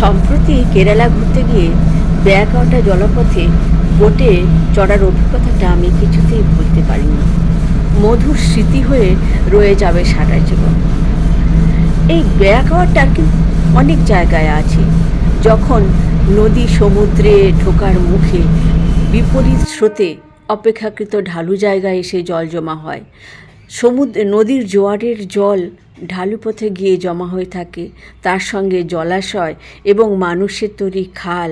সম্প্রতি কেরালা ঘুরতে গিয়ে ব্যাকওয়াটার জলপথে বোটে চড়ার অভিজ্ঞতাটা আমি কিছুতেই ভুলতে পারিনি। মধুর স্মৃতি হয়ে রয়ে যাবে সারা জীবন। এই ব্যাকওয়াটার কিন্তু অনেক জায়গায় আছে, যখন নদী সমুদ্রে ঢোকার মুখে বিপরীত স্রোতে অপেক্ষাকৃত ঢালু জায়গায় এসে জল জমা হয়। সমুদ্র, নদীর জোয়ারের জল ঢালু পথে গিয়ে জমা হয়ে থাকে। তার সঙ্গে জলাশয় এবং মানুষের তৈরি খাল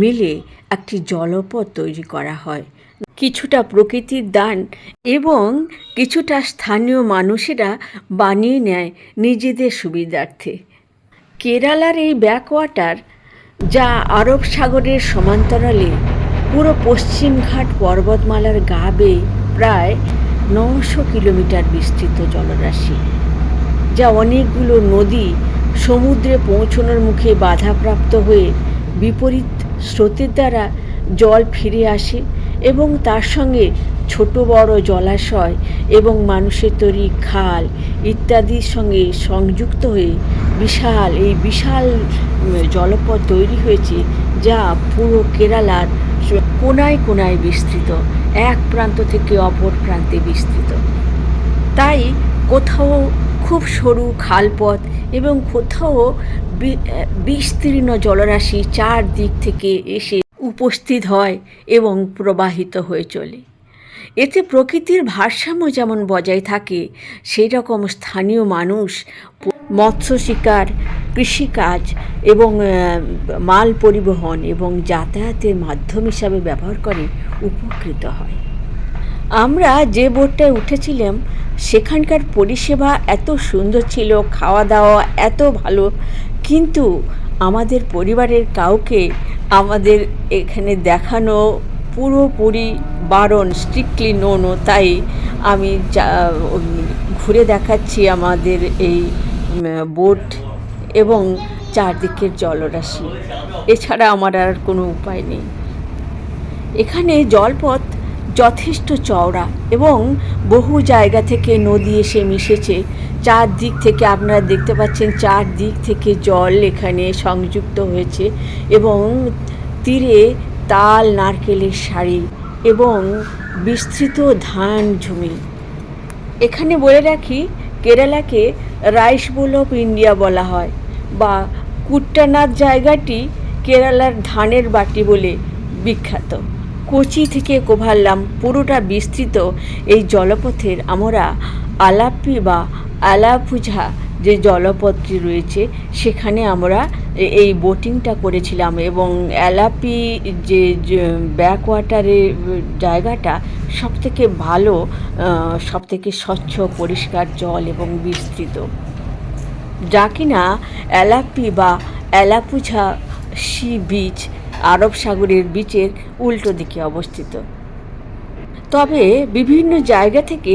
মিলে একটি জলপথ তৈরি করা হয়। কিছুটা প্রকৃতির দান এবং কিছুটা স্থানীয় মানুষেরা বানিয়ে নেয় নিজেদের সুবিধার্থে। কেরালার এই ব্যাকওয়াটার, যা আরব সাগরের সমান্তরালে পুরো পশ্চিমঘাট পর্বতমালার গা বেয়ে প্রায় নশো কিলোমিটার বিস্তৃত জলরাশি। যা অনেকগুলো নদী সমুদ্রে পৌঁছনোর মুখে বাধাপ্রাপ্ত হয়ে বিপরীত স্রোতের দ্বারা জল ফিরে আসে এবং তার সঙ্গে ছোট বড় জলাশয় এবং মানুষের তৈরি খাল ইত্যাদির সঙ্গে সংযুক্ত হয়ে বিশাল, এই বিশাল জলপথ তৈরি হয়েছে যা পুরো কেরালার কোনায় কোনায় বিস্তৃত, এক প্রান্ত থেকে অপর প্রান্তে বিস্তৃত। তাই কোথাও খুব সরু খালপথ এবং কোথাও বিস্তীর্ণ জলরাশি চারদিক থেকে এসে উপস্থিত হয় এবং প্রবাহিত হয়ে চলে। এতে প্রকৃতির ভারসাম্য যেমন বজায় থাকে সেই রকম স্থানীয় মানুষ মৎস্য শিকার, কৃষিকাজ এবং মাল পরিবহন এবং যাতায়াতের মাধ্যম হিসাবে ব্যবহার করে উপকৃত হয়। আমরা যে বোটটায় উঠেছিলাম সেখানকার পরিষেবা এত সুন্দর ছিল খাওয়া দাওয়া এত ভালো। কিন্তু আমাদের পরিবারের কাউকে আমাদের এখানে দেখানো পুরোপুরি বারণ স্ট্রিক্টলি নোনো তাই আমি ঘুরে দেখাচ্ছি আমাদের এই বোট এবং চারদিকের জলরাশি। এছাড়া আমার আর কোনো উপায় নেই। এখানে জলপথ যথেষ্ট চওড়া এবং বহু জায়গা থেকে নদী এসে মিশেছে। চারদিক থেকে আপনারা দেখতে পাচ্ছেন চারদিক থেকে জল এখানে সংযুক্ত হয়েছে এবং তীরে তাল, নারকেলের শাড়ি এবং বিস্তৃত ধান জমি। এখানে বলে রাখি, কেরালাকে রাইস বোল অফ ইন্ডিয়া বলা হয় বা কুট্টানাথ জায়গাটি কেরালার ধানের বাটি বলে বিখ্যাত। কোচি থেকে কোভাল্লাম পুরোটা বিস্তৃত এই জলপথের আমরা আলাপি বা আলাপুঝা যে জলপথটি রয়েছে, সেখানে আমরা এই বোটিংটা করেছিলাম এবং অ্যালাপি যে ব্যাকওয়াটারের জায়গাটা সবথেকে ভালো সবথেকে স্বচ্ছ, পরিষ্কার জল এবং বিস্তৃত। যা কিনা অ্যালাপি বা অ্যালাপুঝা সি বিচ আরব সাগরের বিচের উল্টো দিকে অবস্থিত। তবে বিভিন্ন জায়গা থেকে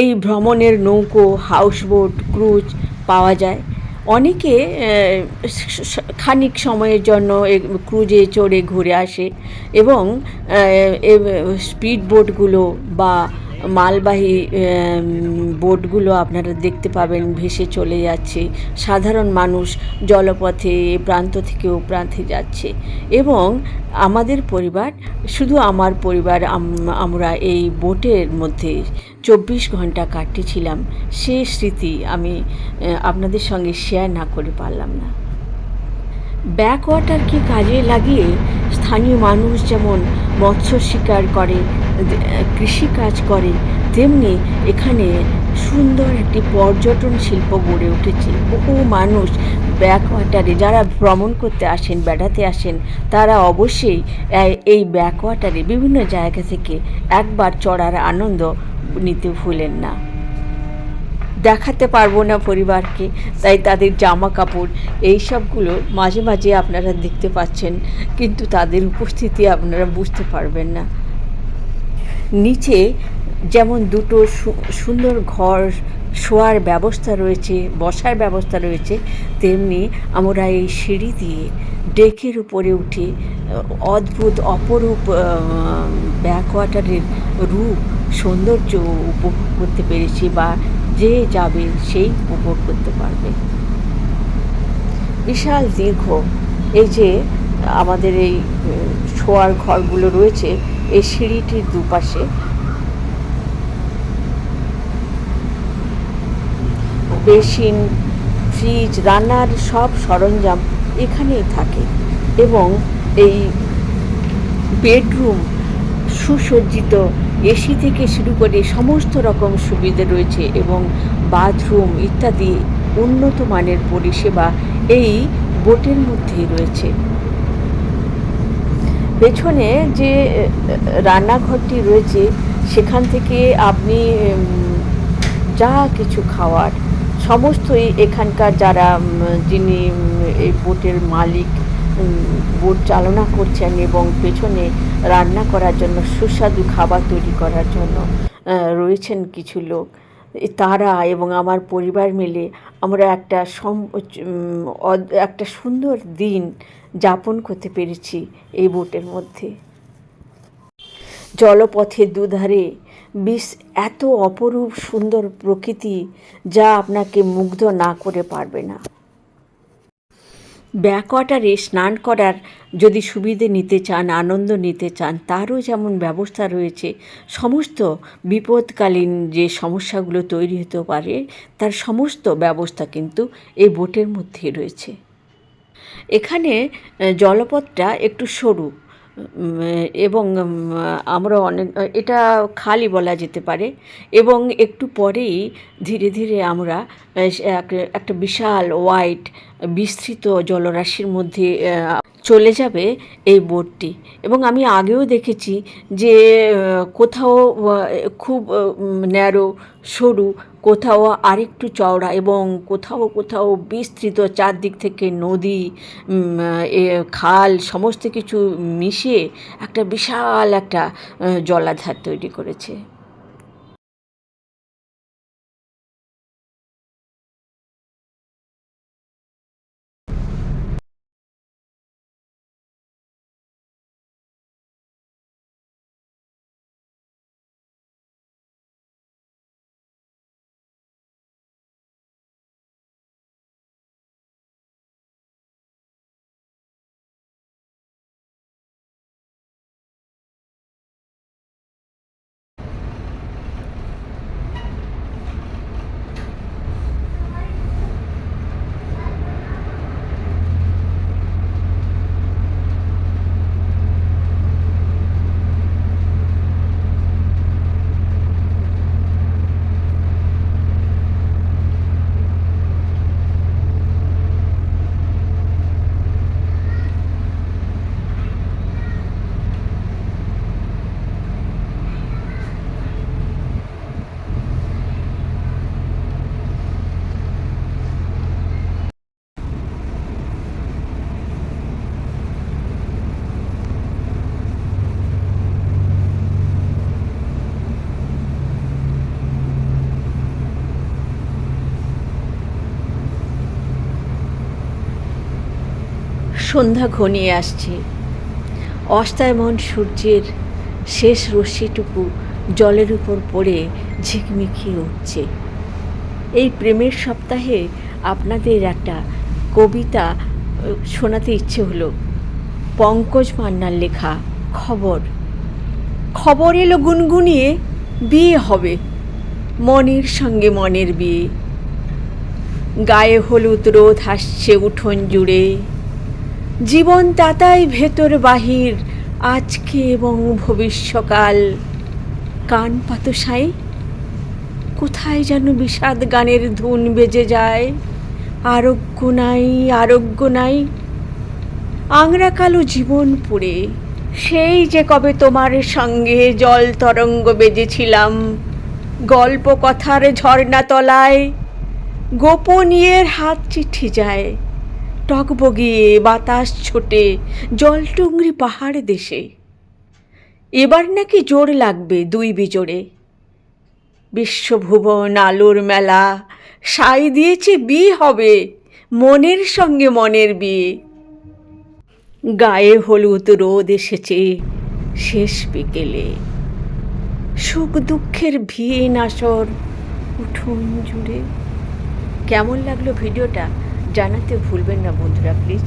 এই ভ্রমণের নৌকো, হাউসবোট, ক্রুজ পাওয়া যায়। অনেকে খানিক সময়ের জন্য ক্রুজে চড়ে ঘুরে আসে এবং স্পিড বোটগুলো বা মালবাহী বোটগুলো আপনারা দেখতে পাবেন, ভেসে চলে যাচ্ছে। সাধারণ মানুষ জলপথে প্রান্ত থেকে ও প্রান্তে যাচ্ছে। এবং আমাদের পরিবার, শুধু আমার পরিবার আমরা এই বোটের মধ্যে চব্বিশ ঘণ্টা কাটিয়েছিলাম সে স্মৃতি আমি আপনাদের সঙ্গে শেয়ার না করে পারলাম না। ব্যাকওয়াটারকে কাজে লাগিয়ে স্থানীয় মানুষ যেমন মৎস্য শিকার করে কৃষিকাজ করে, তেমনি এখানে সুন্দর একটি পর্যটন শিল্প গড়ে উঠেছে। বহু মানুষ ব্যাকওয়াটারে, যারা ভ্রমণ করতে আসেন, বেড়াতে আসেন, তারা অবশ্যই এই ব্যাকওয়াটারে বিভিন্ন জায়গা থেকে একবার চড়ার আনন্দ নিতে ভুলেন না। দেখাতে পারব না পরিবারকে। তাই তাদের জামা কাপড় এই সবগুলো মাঝে মাঝে আপনারা দেখতে পাচ্ছেন, কিন্তু তাদের উপস্থিতি আপনারা বুঝতে পারবেন না। নিচে যেমন দুটো সুন্দর ঘর শোয়ার ব্যবস্থা রয়েছে, বসার ব্যবস্থা রয়েছে, তেমনি আমরা এই সিঁড়ি দিয়ে ডেকের উপরে উঠে অদ্ভুত, অপরূপ ব্যাকওয়াটারের রূপ, সৌন্দর্য উপভোগ করতে পেরেছি বা যে যাবে সেই উপভোগ করতে পারবে। বিশাল দীর্ঘ এই যে আমাদের এই শোয়ার ঘরগুলো রয়েছে, এই সিঁড়িটির দুপাশে। বেসিন, ফ্রিজ, রান্নার সব সরঞ্জাম এখানেই থাকে এবং এই বেডরুম সুসজ্জিত এসি থেকে শুরু করে সমস্ত রকম সুবিধে রয়েছে এবং বাথরুম ইত্যাদি উন্নত মানের পরিষেবা এই বোটের মধ্যেই রয়েছে। পেছনে যে রান্নাঘরটি রয়েছে, সেখান থেকে আপনি যা কিছু খাওয়ার, সমস্তই এখানকার যারা যিনি এই বোটের মালিক বোট চালনা করছেন এবং পেছনে রান্না করার জন্য সুস্বাদু খাবার তৈরি করার জন্য রয়েছেন কিছু লোক। তারা এবং আমার পরিবার মিলে আমরা একটা একটা সুন্দর দিন যাপন করতে পেরেছি এই বোটের মধ্যে। জলপথের দুধারে বিশ এত অপরূপ সুন্দর প্রকৃতি যা আপনাকে মুগ্ধ না করে পারবে না। ব্যাকওয়াটারে স্নান করার যদি সুবিধে নিতে চান, আনন্দ নিতে চান, তারও যেমন ব্যবস্থা রয়েছে, সমস্ত বিপদকালীন যে সমস্যাগুলো তৈরি হতে পারে, তার সমস্ত ব্যবস্থা কিন্তু এই বোটের মধ্যেই রয়েছে। এখানে জলপথটা একটু সরু এবং আমরা অনেক, এটা খালি বলা যেতে পারে, এবং একটু পরেই ধীরে ধীরে আমরা এক- একটা বিশাল হোয়াইট বিস্তৃত জলরাশির মধ্যে চলে যাবে এই বোটটি। এবং আমি আগেও দেখেছি যে কোথাও খুব ন্যারো, সরু, কোথাও আরেকটু চওড়া এবং কোথাও কোথাও বিস্তৃত চারদিক থেকে নদী খাল, সমস্ত কিছু মিশিয়ে একটা বিশাল একটা জলাধার তৈরি করেছে। সন্ধ্যা ঘনিয়ে আসছে। অস্তায়মন সূর্যের শেষ রশ্মিটুকু জলের উপর পড়ে ঝিকমিকিয়ে উঠছে এই প্রেমের সপ্তাহে আপনাদের একটা কবিতা শোনাতে ইচ্ছে হলো। পঙ্কজ মান্নার লেখা খবর। খবর এলো গুনগুনিয়ে, বিয়ে হবে। মনের সঙ্গে মনের বিয়ে। গায়ে হলুদ রোদ হাসছে উঠোন জুড়ে। জীবন তাতাই ভেতর বাহির, আজকে এবং ভবিষ্যকাল। কান পাতো সাই কোথায় যেন বিষাদ গানের ধুন বেজে যায়। আরোগ্য নাই আরোগ্য নাই। আংরা কালো জীবন পুড়ে, সেই যে কবে তোমার সঙ্গে জল তরঙ্গ বেজেছিলাম। গল্প কথার ঝর্ণা তলায় গোপনীয়ের হাত চিঠি যায়। টকবগিয়ে বাতাস ছোটে জলটুংরি পাহাড় দেশে। এবার নাকি জোর লাগবে দুই বিজোড়ে। বিশ্বভুবন আলোর মেলা, সাই দিয়েছে বিয়ে হবে, মনের সঙ্গে মনের বিয়ে। গায়ে হলুদ রোদ এসেছে শেষ বিকেলে। সুখ দুঃখের ভিয়ে নাসর উঠোন জুড়ে। কেমন লাগল ভিডিওটা? জানাতে ভুলবেন না বন্ধুরা প্লিজ